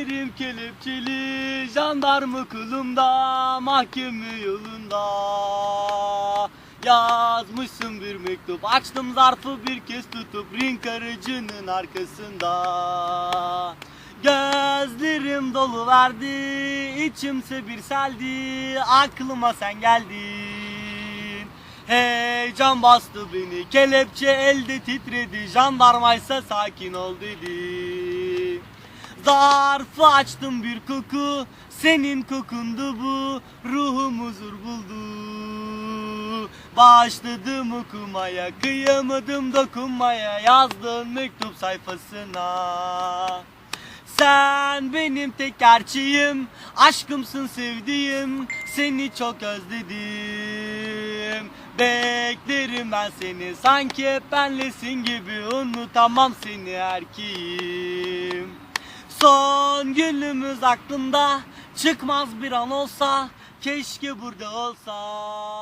Ellerim kelepçeli, jandarma kılımda, mahkeme yolunda. Yazmışsın bir mektup, açtım zarfı bir kez tutup ring aracının arkasında. Gözlerim dolu verdi, içimse bir seldi, aklıma sen geldin. Heyecan bastı beni, kelepçe elde titredi, jandarmaysa sakin ol dedi. Zarfı açtım bir koku, senin kokundu bu, ruhum huzur buldu. Başladım okumaya, kıyamadım dokunmaya, yazdığın mektup sayfasına. Sen benim tek gerçeğim, aşkımsın sevdiğim, seni çok özledim. Beklerim ben seni, sanki hep benlesin gibi, unutamam seni erkeğim. Son günümüz aklımda, çıkmaz bir an olsa, keşke burada olsan. Saç-